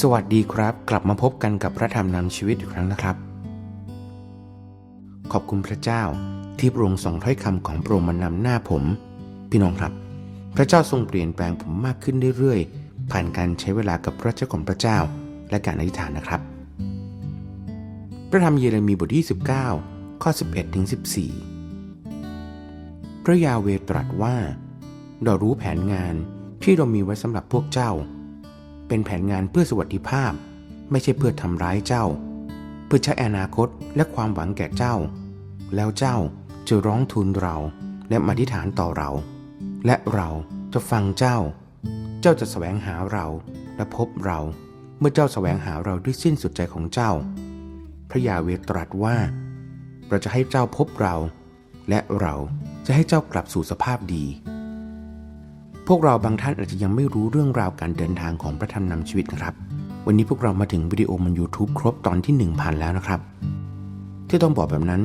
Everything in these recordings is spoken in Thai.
สวัสดีครับ กลับมาพบกันกับพระธรรมนำชีวิตอีกครั้งนะครับ ขอบคุณพระเจ้าที่พระองค์ส่งถ้อยคำของพระองค์มานำหน้าผม พี่น้องครับ พระเจ้าทรงเปลี่ยนแปลงผมมากขึ้นเรื่อยๆ ผ่านการใช้เวลากับพระเจ้าของพระเจ้า และการอธิษฐานนะครับ พระธรรมเยเรมีบทที่19ข้อ 11ถึง14 พระยาเวตรัสว่า เรารู้แผนงานที่เรามีไว้สำหรับพวกเจ้า เป็นแผนงานเพื่อสวัสดิภาพ ไม่ใช่เพื่อทำร้ายเจ้า เพื่อใช้อนาคตและความหวังแก่เจ้า แล้วเจ้าจะร้องทูลเราและมาธิษฐานต่อเรา และเราจะฟังเจ้า เจ้าจะแสวงหาเราและพบเรา เมื่อเจ้าแสวงหาเราด้วยสิ้นสุดใจของเจ้า พระยาเวตรัสว่าเราจะให้เจ้าพบเรา และเราจะให้เจ้ากลับสู่สภาพดี พวกเราบางท่านอาจจะยังไม่รู้เรื่องราวการเดินทางของพระธรรมนำชีวิตนะครับ วันนี้พวกเรามาถึงวิดีโอมัน YouTube ครบตอนที่ 1000 แล้วนะครับ ที่ต้องบอกแบบนั้น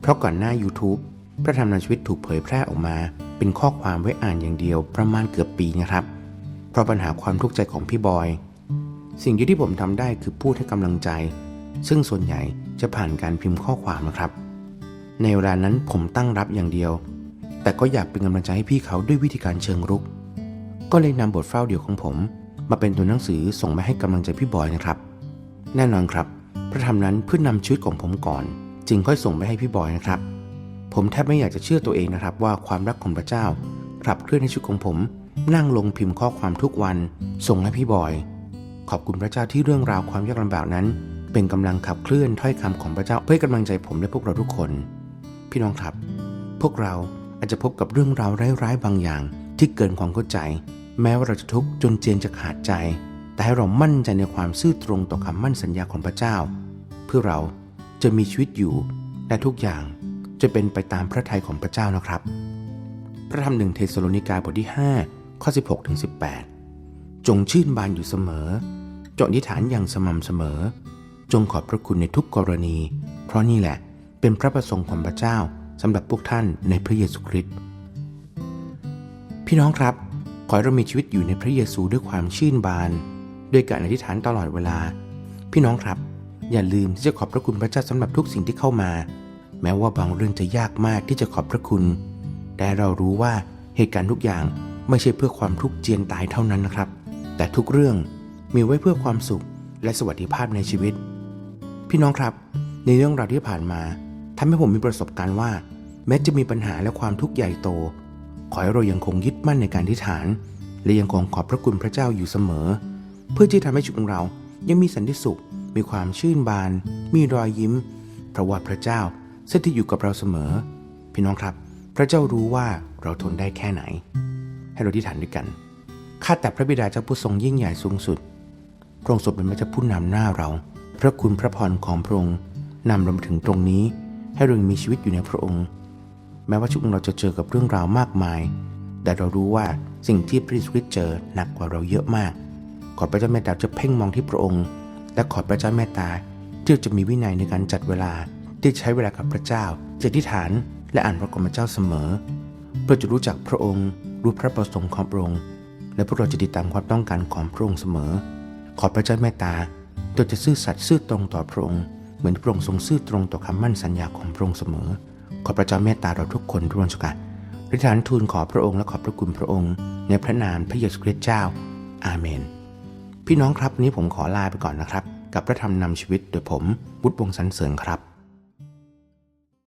เพราะก่อนหน้า YouTube พระธรรมนำชีวิตถูกเผยแพร่ออกมา เป็นข้อความไว้อ่านอย่างเดียวประมาณเกือบปีนะครับ เพราะปัญหาความทุกข์ใจของพี่บอย สิ่งที่ผมทำได้คือพูดให้กำลังใจ ซึ่งส่วนใหญ่จะผ่านการพิมพ์ข้อความนะครับ ในเวลานั้นผมตั้งรับอย่างเดียว แต่ก็อยากเป็นกำลังใจให้พี่เขาด้วยวิธีการเชิงรุก ก็เลยนำบทเฝ้าเดี่ยวของผม มาเป็นตัวหนังสือส่งไปให้กำลังใจพี่บอยนะครับ แน่นอนครับ พระธรรมนั้นเพื่อนำชีวิตของผมก่อน จึงค่อยส่งไปให้พี่บอยนะครับ ผมแทบไม่อยากจะเชื่อตัวเองนะครับว่าความรักของพระเจ้าขับเคลื่อนในชีวิตของผม นั่งลงพิมพ์ข้อความทุกวัน ส่งให้พี่บอย ขอบคุณพระเจ้าที่เรื่องราวความยากลำบากนั้น เป็นกำลังขับเคลื่อนถ้อยคำของพระเจ้าเพื่อกำลังใจผมและพวกเราทุกคน พี่น้องครับ พวกเราอาจจะพบกับเรื่องราวร้ายๆบางอย่างที่เกินความเข้าใจ แม้ว่าเราจะทุกข์จนเจียนจะขาดใจ แต่ให้เรามั่นใจในความซื่อตรงต่อคำมั่นสัญญาของพระเจ้า เพื่อเราจะมีชีวิตอยู่และทุกอย่างจะเป็นไปตามพระทัยของพระเจ้านะครับ พระธรรมหนึ่งเทสโลนิกาบทที่ 5 ข้อ 16ถึง18 จงชื่นบานอยู่เสมอ จงอธิษฐานอย่างสม่ำเสมอ จงขอบพระคุณในทุกกรณี เพราะนี่แหละเป็นพระประสงค์ของพระเจ้าสำหรับพวกท่านในพระเยซูคริสต์พี่น้องครับ ขอให้เรามีชีวิตอยู่ในพระเยซูด้วยความชื่นบาน ด้วยการอธิษฐานตลอดเวลา พี่น้องครับ อย่าลืมที่จะขอบพระคุณพระเจ้าสำหรับทุกสิ่งที่เข้ามา แม้ว่าบางเรื่องจะยากมากที่จะขอบพระคุณ แต่เรารู้ว่าเหตุการณ์ทุกอย่างไม่ใช่เพื่อความทุกข์เจียนตายเท่านั้นนะครับ แต่ทุกเรื่องมีไว้เพื่อความสุขและสวัสดิภาพในชีวิต พี่น้องครับ ในเรื่องราวที่ผ่านมาทำให้ผมมีประสบการณ์ว่า แม้จะมีปัญหาและความทุกข์ใหญ่โต ขอให้เรายังคงยึดมั่นในการที่ฐาน และยังคงขอบพระคุณพระเจ้าอยู่เสมอ เพื่อที่ทำให้ชีวิตของเรายังมีสันติสุข มีความชื่นบาน มีรอยยิ้ม เพราะว่าพระเจ้าสถิตอยู่กับเราเสมอ พี่น้องครับ พระเจ้ารู้ว่าเราทนได้แค่ไหน ให้เราที่ฐานด้วยกันข้าแต่พระบิดาเจ้าผู้ทรงยิ่งใหญ่สูงสุดพระองค์ทรงเป็นพระเจ้าผู้นำหน้าเรา พระคุณพระพรของพระองค์นำเรามาถึงตรงนี้ ให้เรายังมีชีวิตอยู่ในพระองค์ แม้ว่าชีวิตของเราจะเจอกับเรื่องราวมากมาย แต่เรารู้ว่าสิ่งที่พระเยซูคริสต์เจอหนักกว่าเราเยอะมาก ขอพระเจ้าเมตตาจะเพ่งมองที่พระองค์ และขอพระเจ้าเมตตาที่จะมีวินัยในการจัดเวลาที่ใช้เวลากับพระเจ้าจะอธิษฐานและอ่านพระกรมเจ้าเสมอ เพื่อจะรู้จักพระองค์ รู้พระประสงค์ของพระองค์ และพวกเราจะติดตามความต้องการของพระองค์เสมอ ขอพระเจ้าเมตตาตัวจะซื่อสัตย์ซื่อตรงต่อพระองค์ เหมือนพระองค์ทรงซื่อตรงต่อคำมั่นสัญญาของพระองค์เสมอ ขอพระเจ้าเมตตาเราทุกคนทุกวันสุขอธิษฐานทูลขอพระองค์และขอบพระคุณพระองค์ ในพระนามพระเยซูคริสต์เจ้า อาเมน พี่น้องครับวันนี้ผมขอลาไปก่อนนะครับ กับพระธรรมนำชีวิตโดยผมบุตรวงสันเสริญครับ